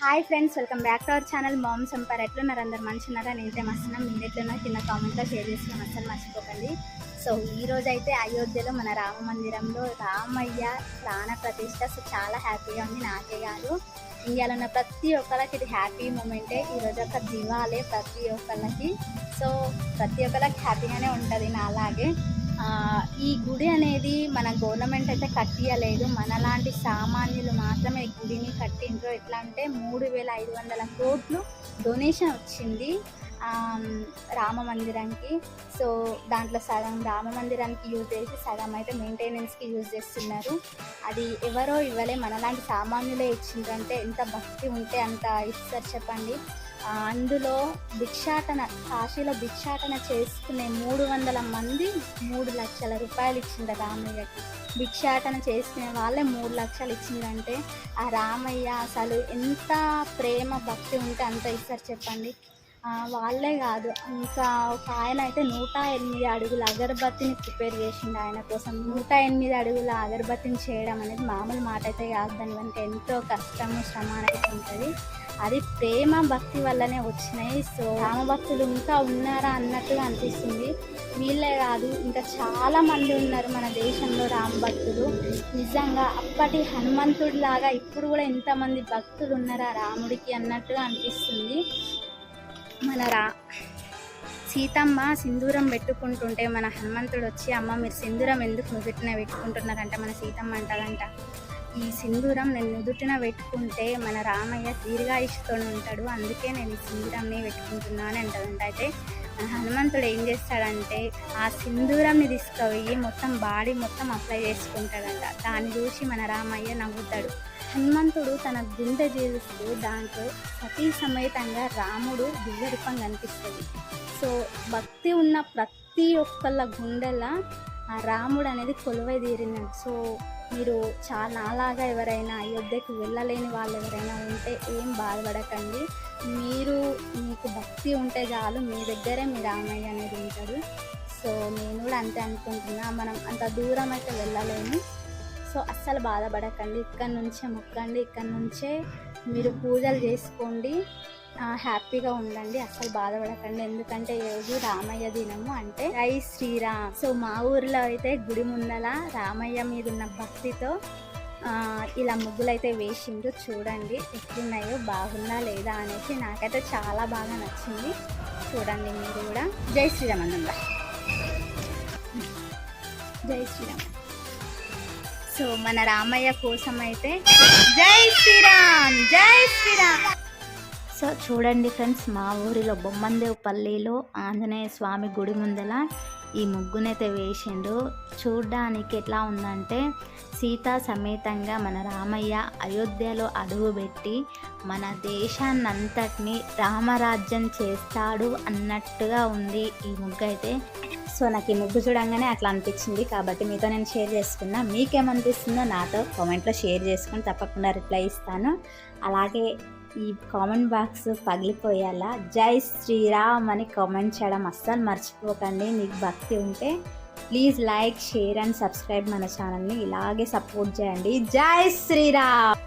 Hi friends welcome back to our channel ma'am సంపార్ ఎట్లున్నారు అందరు మంచిన్నారా నేనైతే మస్తున్నాం మీరు ఎట్లున్నా కింద కామెంట్లో షేర్ చేసుకున్నాం అసలు మర్చిపోకండి. సో ఈ అయితే అయోధ్యలో మన రామ మందిరంలో రామయ్య ప్రాణ ప్రతిష్ట. సో చాలా హ్యాపీగా ఉంది. నాకే కాదు. ఇండియాలో ఉన్న ప్రతి ఒక్కరికి ఇది హ్యాపీ మూమెంటే. ఈరోజు ఒక దివాలే ప్రతి ఒక్కళ్ళకి. సో ప్రతి ఒక్కరికి హ్యాపీగానే ఉంటుంది నా అలాగే ఈ గుడి అనేది మన గవర్నమెంట్ అయితే కట్టియలేదు. మనలాంటి సామాన్యులు మాత్రమే ఈ గుడిని కట్టిండ్రు. ఎట్లా అంటే మూడు వేల ఐదు వందల కోట్లు డొనేషన్ వచ్చింది రామ మందిరానికి. సో దాంట్లో సగం రామ మందిరానికి యూజ్ చేసి సగం అయితే మెయింటెనెన్స్కి యూజ్ చేస్తున్నారు. అది ఎవరో ఇవ్వలే. మనలాంటి సామాన్యులే ఇచ్చిండ్రు అంటే ఎంత భక్తి ఉంటే అంత ఇస్తారు చెప్పండి. అందులో భిక్షాటన కాశీలో భిక్షాటన చేసుకునే మూడు వందల మంది మూడు లక్షల రూపాయలు ఇచ్చిండు రామయ్యకి భిక్షాటన చేసుకునే వాళ్ళే మూడు లక్షలు ఇచ్చిందంటే ఆ రామయ్య అసలు ఎంత ప్రేమ భక్తి ఉంటే అంత ఇస్తారు చెప్పండి. వాళ్ళే కాదు ఇంకా ఒక ఆయన అయితే నూట ఎనిమిది అడుగుల అగరబత్తిని ప్రిపేర్ చేసిండు ఆయన కోసం. నూట ఎనిమిది అడుగుల అగరబత్తిని చేయడం అనేది మామూలు మాట అయితే కాదు దాని ఎంతో కష్టము శ్రమ అనేది ఉంటుంది. అది ప్రేమ భక్తి వల్లనే వచ్చినాయి. సో రామభక్తులు ఇంకా ఉన్నారా అన్నట్టుగా అనిపిస్తుంది. వీళ్ళే కాదు ఇంకా చాలా మంది ఉన్నారు మన దేశంలో రామ భక్తులు నిజంగా అప్పటి హనుమంతుడి లాగా ఇప్పుడు కూడా ఇంతమంది భక్తులు ఉన్నారా రాముడికి అన్నట్టుగా అనిపిస్తుంది. మన రా సీతమ్మ సింధూరం పెట్టుకుంటుంటే మన హనుమంతుడు వచ్చి అమ్మ మీరు సింధూరం ఎందుకు నుదుటిన పెట్టుకుంటున్నారంట మన సీతమ్మ అంటదంట. ఈ సింధూరం నేను నుదుటిన పెట్టుకుంటే మన రామయ్య దీర్ఘాయుష్తో ఉంటాడు. అందుకే నేను ఈ సింధూరంని పెట్టుకుంటున్నాను అంటదంట. అయితే మన హనుమంతుడు ఏం చేస్తాడంటే ఆ సింధూరంని తీసుకుపోయి మొత్తం బాడీ మొత్తం అప్లై చేసుకుంటాడంట. దాన్ని చూసి మన రామయ్య నవ్వుతాడు. హనుమంతుడు తన గుండె జీవిస్తూ దాంట్లో సతీ సమేతంగా రాముడు దివ్యరూపం కనిపిస్తుంది. సో భక్తి ఉన్న ప్రతి ఒక్కళ్ళ గుండెల ఆ రాముడు అనేది కొలువై తీరినాడు. సో మీరు చాలా నాలాగా ఎవరైనా అయోధ్యకు వెళ్ళలేని వాళ్ళు ఎవరైనా ఉంటే ఏం బాధపడకండి. మీరు మీకు భక్తి ఉంటే చాలు మీ దగ్గరే మీ రామయ్య అనేది ఉంటాడు. సో నేను కూడా అంతే అనుకుంటున్నా. మనం అంత దూరం అయితే వెళ్ళలేము. సో అస్సలు బాధపడకండి. ఇక్కడ నుంచే మొక్కండి. ఇక్కడ నుంచే మీరు పూజలు చేసుకోండి. హ్యాపీగా ఉండండి అస్సలు బాధపడకండి. ఎందుకంటే ఈ రోజు రామయ్య దినము అంటే జై శ్రీరామ్. సో మా ఊర్లో అయితే గుడి ముందల రామయ్య మీద ఉన్న భక్తితో ఇలా ముగ్గులు అయితే వేసిండు చూడండి ఎట్లున్నాయో బాగుందా లేదా అనేసి నాకైతే చాలా బాగా నచ్చింది. చూడండి మీరు కూడా. జై శ్రీరామ్ అన్నందా జై శ్రీరామ్. సో మన రామయ్య కోసం అయితే జై శ్రీరామ్ జై శ్రీరామ్. సో చూడండి ఫ్రెండ్స్ మా ఊరిలో బొమ్మందేవుపల్లిలో ఆంజనేయ స్వామి గుడి ముందల ఈ ముగ్గునైతే వేసిండు చూడ్డానికి ఎట్లా ఉందంటే సీతా సమేతంగా మన రామయ్య అయోధ్యలో అడుగుపెట్టి మన దేశాన్నంతటిని రామరాజ్యం చేస్తాడు అన్నట్టుగా ఉంది ఈ ముగ్గు అయితే సో నాకు ఈ ముగ్గు చూడంగానే అట్లా అనిపించింది. కాబట్టి మీతో నేను షేర్ చేసుకున్నా. మీకేమనిపిస్తుందో నాతో కామెంట్లో షేర్ చేసుకుని తప్పకుండా రిప్లై ఇస్తాను. అలాగే ఈ కామెంట్ బాక్స్ పగిలిపోయేలా జై శ్రీరామ్ అని కామెంట్ చేయడం అస్సలు మర్చిపోకండి. మీకు భక్తి ఉంటే please like share and subscribe మన ఛానల్ని. ఇలాగే సపోర్ట్ చేయండి. జై శ్రీరామ్!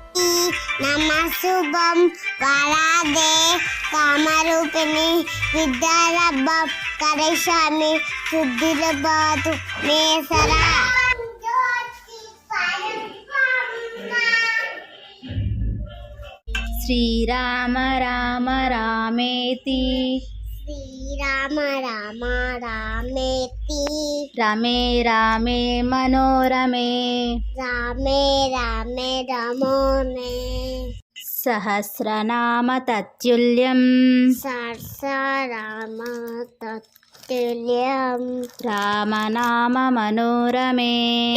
నమ శుభం. వరాదే కామరూపిణి విద్యారబ్బం కరేశామి. శుద్ధిరబాతు మేసరా. శ్రీరామ రామ రామేతి. శ్రీరామ రామ రామేతి. రమే రామే మనోరమే. రామే రామే రమోనే. సహస్రనామ తత్తుల్యం. సర్స రామ తత్తుల్యం. రామనామ మనోరమే.